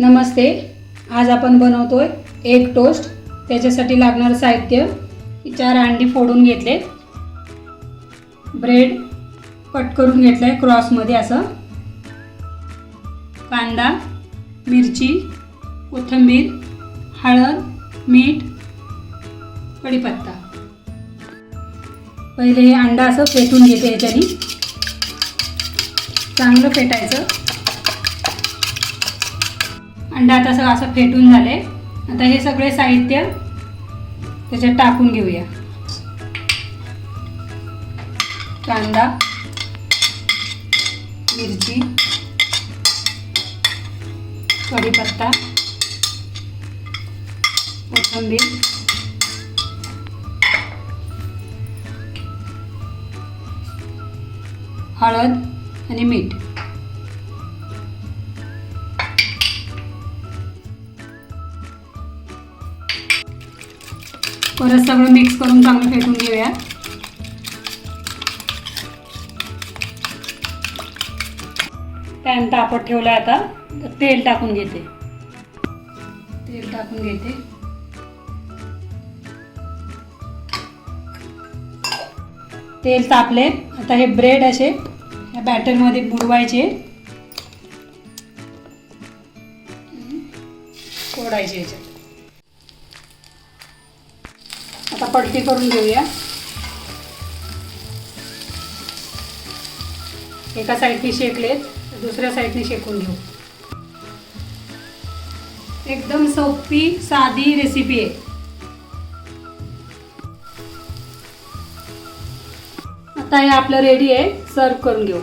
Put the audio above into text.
नमस्ते. आज आपण बनवतो आहे एग टोस्ट त्याच्यासाठी लागणारं साहित्य. चार अंडी फोडून घेतले ब्रेड कट करून घेतलं आहे क्रॉसमध्ये असं. कांदा मिरची कोथिंबीर हळद मीठ कढीपत्ता. पहिले हे अंडा असं फेटून घेते याच्यानी चांगलं फेटायचं. अंडा आता सगळं असं फेटून झाले आता हे सगळे साहित्य त्याच्यात टाकून घेऊया. कांदा मिरची कढीपत्ता कोथिंबीर हळद आणि मीठ. परत सगळं मिक्स करून चांगलं फेटून घेऊया. पॅन तापत ठेवला आता. तेल टाकून घेते. तेल टाकून घेते. तेल तापले. आता हे ब्रेड असे या बॅटरमध्ये बुडवायचे. फोडायचे याच्यात. पलटी करून घेऊया. एका साईडने शेकलेत दुसऱ्या साईडने शेकून घेऊ. एकदम सोपी साधी रेसिपी आहे. आता हे आपलं रेडी आहे सर्व करून घेऊ.